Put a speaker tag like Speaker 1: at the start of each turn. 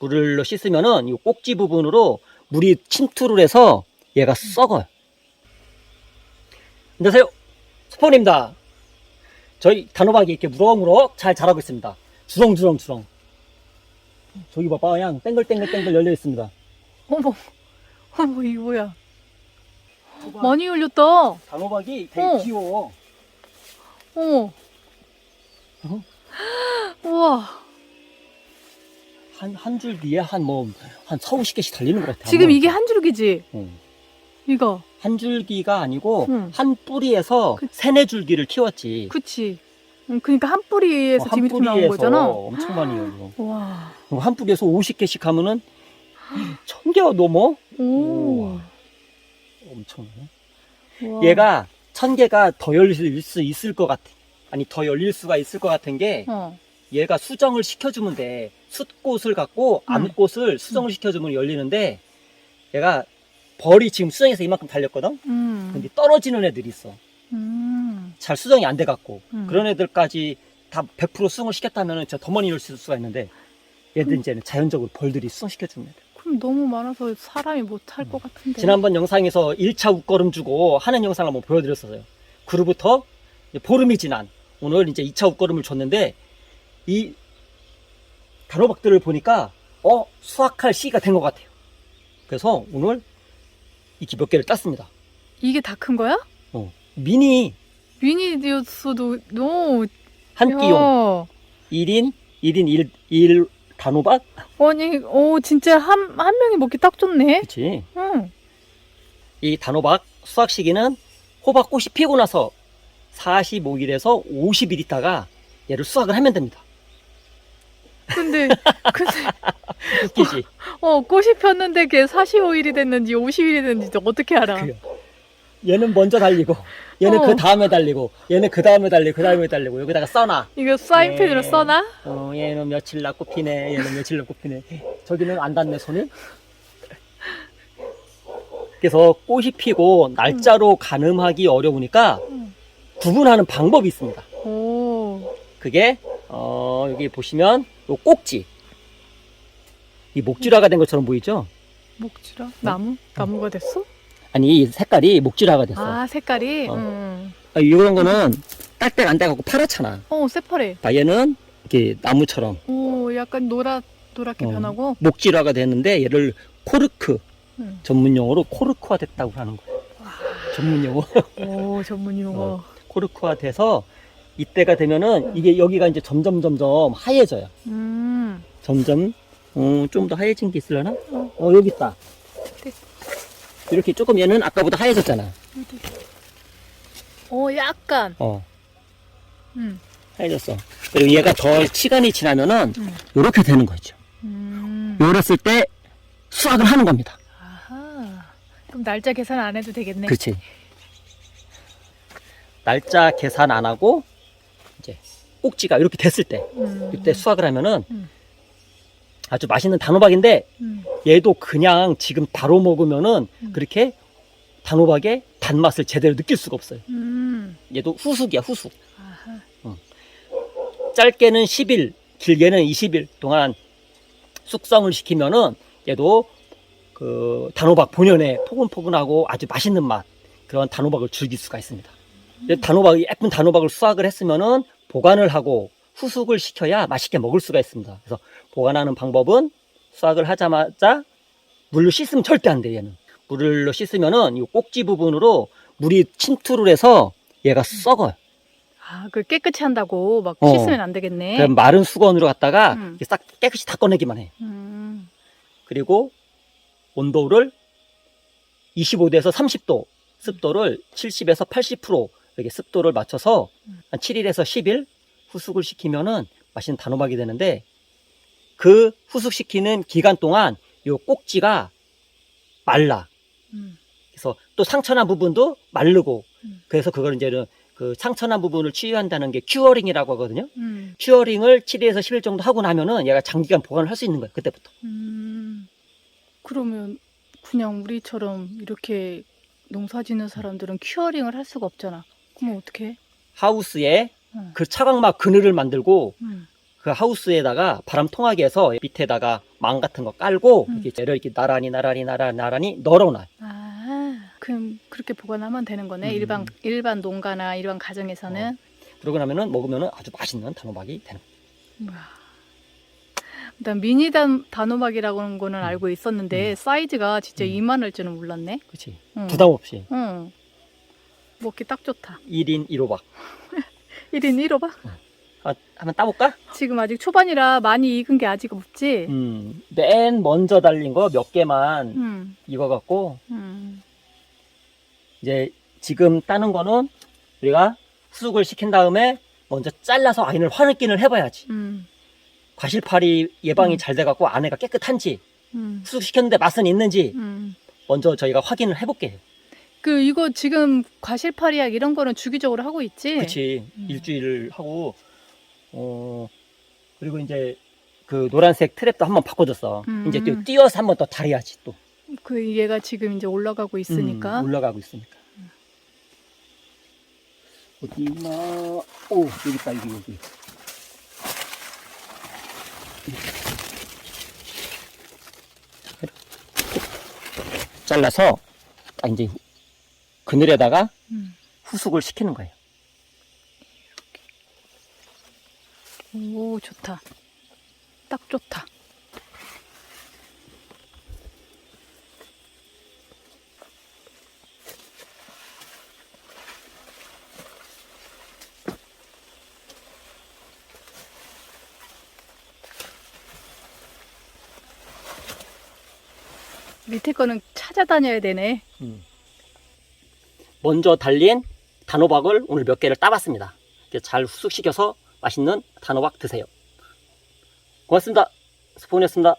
Speaker 1: 물로 씻으면은 이 꼭지 부분으로 물이 침투를 해서 얘가 썩어요. 안녕하세요. 스포입니다. 저희 단호박이 이렇게 무럭무럭 잘 자라고 있습니다. 주렁주렁주렁. 저기 봐봐, 그냥 땡글땡글땡글 열려 있습니다.
Speaker 2: 어머, 어머, 이거 뭐야? 많이 열렸다.
Speaker 1: 단호박이 되게
Speaker 2: 어.
Speaker 1: 귀여워.
Speaker 2: 어머.
Speaker 1: 어?
Speaker 2: 우와.
Speaker 1: 한, 한 줄 뒤에 한 뭐, 한 4, 50개씩 달리는 것 같아.
Speaker 2: 지금. 이게 한 줄기지?
Speaker 1: 응.
Speaker 2: 이거.
Speaker 1: 한 줄기가 아니고,
Speaker 2: 응.
Speaker 1: 한 뿌리에서
Speaker 2: 그-
Speaker 1: 세네 줄기를 키웠지.
Speaker 2: 그치. 응, 그러니까 한 뿌리에서
Speaker 1: 어,
Speaker 2: 지금 이렇게 나온 거잖아.
Speaker 1: 엄청 많이 열려.
Speaker 2: 와.
Speaker 1: 어, 한 뿌리에서 50개씩 하면은, 천 개가 넘어?
Speaker 2: 오.
Speaker 1: 엄청나네.
Speaker 2: 우와.
Speaker 1: 얘가 천 개가 더 열릴 수 있을 것 같아. 아니, 더 열릴 수가 있을 것 같은 게,
Speaker 2: 어.
Speaker 1: 얘가 수정을 시켜주면 돼. 숫꽃을 갖고
Speaker 2: 음.
Speaker 1: 암꽃을 수정을 시켜주면 열리는데 얘가 벌이 지금 수정해서 이만큼 달렸거든?
Speaker 2: 음.
Speaker 1: 근데 떨어지는 애들이 있어.
Speaker 2: 음.
Speaker 1: 잘 수정이 안 돼 갖고.
Speaker 2: 음.
Speaker 1: 그런 애들까지 다 100% 수정을 시켰다면 더 많이 열릴 수가 있는데 얘들
Speaker 2: 음.
Speaker 1: 이제는 자연적으로 벌들이 수정시켜주는 애들.
Speaker 2: 그럼 너무 많아서 사람이 못할 것 같은데.
Speaker 1: 지난번 영상에서 1차 웃걸음 주고 하는 영상을 한번 보여드렸었어요. 그로부터 이제 보름이 지난 오늘 이제 2차 웃걸음을 줬는데 이 단호박들을 보니까 어 수확할 시기가 된 것 같아요. 그래서 오늘 이렇게 몇 개를 땄습니다.
Speaker 2: 이게 다 큰 거야?
Speaker 1: 어, 미니
Speaker 2: 미니디였어도 너무.
Speaker 1: 한 끼용
Speaker 2: 야.
Speaker 1: 1인 1인 1, 일 단호박
Speaker 2: 아니, 오, 진짜 한, 한 명이 먹기 딱 좋네.
Speaker 1: 그렇지.
Speaker 2: 응.
Speaker 1: 이 단호박 수확 시기는 호박꽃이 피고 나서 45일에서 50일 있다가 얘를 수확을 하면 됩니다.
Speaker 2: 근데, 근데,
Speaker 1: 웃기지?
Speaker 2: 어, 꽃이 폈는데 걔 45일이 됐는지 50일이 됐는지 어떻게 알아?
Speaker 1: 그래요. 얘는 먼저 달리고, 얘는
Speaker 2: 어.
Speaker 1: 그 다음에 달리고, 얘는 그 다음에 달리고, 그 다음에 달리고, 여기다가 써놔.
Speaker 2: 이거 사인펜으로
Speaker 1: 네.
Speaker 2: 써놔?
Speaker 1: 어, 얘는 며칠 날 꽃피네, 얘는 며칠 날 꽃피네. 저기는 안 닿네, 손을. 그래서 꽃이 피고 날짜로 가늠하기 어려우니까
Speaker 2: 응.
Speaker 1: 구분하는 방법이 있습니다.
Speaker 2: 오,
Speaker 1: 그게, 어, 여기 보시면, 요 꼭지. 이 목줄화가 된 것처럼 보이죠?
Speaker 2: 목지라? 나무? 나무가 됐어?
Speaker 1: 아니, 이 색깔이 목줄화가 됐어.
Speaker 2: 아, 색깔이?
Speaker 1: 어.
Speaker 2: 응.
Speaker 1: 아, 이런 거는 딸때안 돼갖고 파랗잖아.
Speaker 2: 어, 새파래.
Speaker 1: 아, 얘는 이렇게 나무처럼
Speaker 2: 오, 약간 노랗, 노랗게
Speaker 1: 어.
Speaker 2: 변하고.
Speaker 1: 목질화가 됐는데 얘를 코르크
Speaker 2: 응.
Speaker 1: 전문 용어로 코르크화 됐다고 하는 거예요. 전문 용어
Speaker 2: 오, 전문 용어.
Speaker 1: 어. 코르크화 돼서 이때가 되면은 이게 여기가 이제 점점 점점 하얘져요.
Speaker 2: 음.
Speaker 1: 점점 어, 좀 더 하얘진 게 있으려나?
Speaker 2: 어.
Speaker 1: 어 여기 있다.
Speaker 2: 네.
Speaker 1: 이렇게 조금 얘는 아까보다 하얘졌잖아.
Speaker 2: 오, 약간.
Speaker 1: 어
Speaker 2: 음.
Speaker 1: 하얘졌어. 그리고 얘가 더 시간이 지나면은
Speaker 2: 음.
Speaker 1: 이렇게 되는 거죠.
Speaker 2: 음.
Speaker 1: 요랬을 때 수확을 하는 겁니다.
Speaker 2: 아하. 그럼 날짜 계산 안 해도 되겠네.
Speaker 1: 그렇지. 날짜 계산 안 하고 꼭지가 이렇게 됐을 때
Speaker 2: 음.
Speaker 1: 이때 수확을 하면은
Speaker 2: 음.
Speaker 1: 아주 맛있는 단호박인데
Speaker 2: 음.
Speaker 1: 얘도 그냥 지금 바로 먹으면은
Speaker 2: 음.
Speaker 1: 그렇게 단호박의 단맛을 제대로 느낄 수가 없어요.
Speaker 2: 음.
Speaker 1: 얘도 후숙이야 후숙.
Speaker 2: 아하.
Speaker 1: 짧게는 10일, 길게는 20일 동안 숙성을 시키면은 얘도 그 단호박 본연의 포근포근하고 아주 맛있는 맛 그런 단호박을 즐길 수가 있습니다.
Speaker 2: 음.
Speaker 1: 단호박 예쁜 단호박을 수확을 했으면은 보관을 하고 후숙을 시켜야 맛있게 먹을 수가 있습니다. 그래서 보관하는 방법은 수확을 하자마자 물로 씻으면 절대 안 돼, 얘는. 물로 씻으면은 이 꼭지 부분으로 물이 침투를 해서 얘가 썩어요.
Speaker 2: 아, 그 깨끗이 한다고 막
Speaker 1: 어.
Speaker 2: 씻으면 안 되겠네.
Speaker 1: 그럼 마른 수건으로 갖다가
Speaker 2: 음.
Speaker 1: 싹 깨끗이 닦아내기만 해.
Speaker 2: 음.
Speaker 1: 그리고 온도를 25도에서 30도, 습도를 70에서 80% 이렇게 습도를 맞춰서
Speaker 2: 음.
Speaker 1: 한 7일에서 10일 후숙을 시키면은 맛있는 단호박이 되는데 그 후숙시키는 기간 동안 요 꼭지가 말라.
Speaker 2: 음.
Speaker 1: 그래서 또 상처난 부분도 마르고
Speaker 2: 음.
Speaker 1: 그래서 그걸 이제는 그 상처난 부분을 치유한다는 게 큐어링이라고 하거든요.
Speaker 2: 음.
Speaker 1: 큐어링을 7일에서 10일 정도 하고 나면은 얘가 장기간 보관을 할 수 있는 거예요. 그때부터.
Speaker 2: 음. 그러면 그냥 우리처럼 이렇게 농사 짓는 사람들은 큐어링을 할 수가 없잖아. 그럼 어떻게?
Speaker 1: 하우스에
Speaker 2: 응.
Speaker 1: 그 차광막 그늘을 만들고
Speaker 2: 음.
Speaker 1: 그 하우스에다가 바람 통하게 해서 밑에다가 망 같은 거 깔고
Speaker 2: 음.
Speaker 1: 이렇게 재를 이렇게 나란히 나란히 나란히 나란히 널어놔요.
Speaker 2: 아, 그럼 그렇게 보관하면 되는 거네.
Speaker 1: 음.
Speaker 2: 일반 일반 농가나 일반 가정에서는.
Speaker 1: 그러고 나면은 먹으면은 아주 맛있는 단호박이 되는.
Speaker 2: 우와. 일단 미니 단, 단호박이라는 거는
Speaker 1: 음.
Speaker 2: 알고 있었는데 사이즈가 진짜
Speaker 1: 음.
Speaker 2: 이만할 줄은 몰랐네.
Speaker 1: 그렇지.
Speaker 2: 응.
Speaker 1: 부담 없이
Speaker 2: 응. 먹기 딱 좋다.
Speaker 1: 1인 1호박.
Speaker 2: 1인 1호박?
Speaker 1: 아, 한번 따볼까?
Speaker 2: 지금 아직 초반이라 많이 익은 게 아직 없지?
Speaker 1: 음, 맨 먼저 달린 거 몇 개만
Speaker 2: 응.
Speaker 1: 익어갖고
Speaker 2: 응.
Speaker 1: 이제 지금 따는 거는 우리가 수육을 시킨 다음에 먼저 잘라서 안을 환기를 해봐야지.
Speaker 2: 응.
Speaker 1: 과실파리 예방이
Speaker 2: 음.
Speaker 1: 잘 돼갖고 안에가 깨끗한지
Speaker 2: 응.
Speaker 1: 수육 시켰는데 맛은 있는지
Speaker 2: 응.
Speaker 1: 먼저 저희가 확인을 해볼게요.
Speaker 2: 그 이거 지금 과실파리약 이런 거는 주기적으로 하고 있지?
Speaker 1: 그렇지
Speaker 2: 음.
Speaker 1: 일주일을 하고 어 그리고 이제 그 노란색 트랩도 한번 바꿔줬어.
Speaker 2: 음.
Speaker 1: 이제 또 띄어서 한번 더 달아야지 또
Speaker 2: 그 얘가 지금 이제 올라가고 있으니까.
Speaker 1: 음, 올라가고 있으니까. 어디 있나? 오 여기 있다 여기 여기. 잘라서 딱 이제 그늘에다가
Speaker 2: 음.
Speaker 1: 후숙을 시키는 거예요.
Speaker 2: 오 좋다. 딱 좋다. 밑에 거는 찾아다녀야 되네.
Speaker 1: 음. 먼저 달린 단호박을 오늘 몇 개를 따봤습니다. 잘 후숙시켜서 맛있는 단호박 드세요. 고맙습니다. 스폰이었습니다.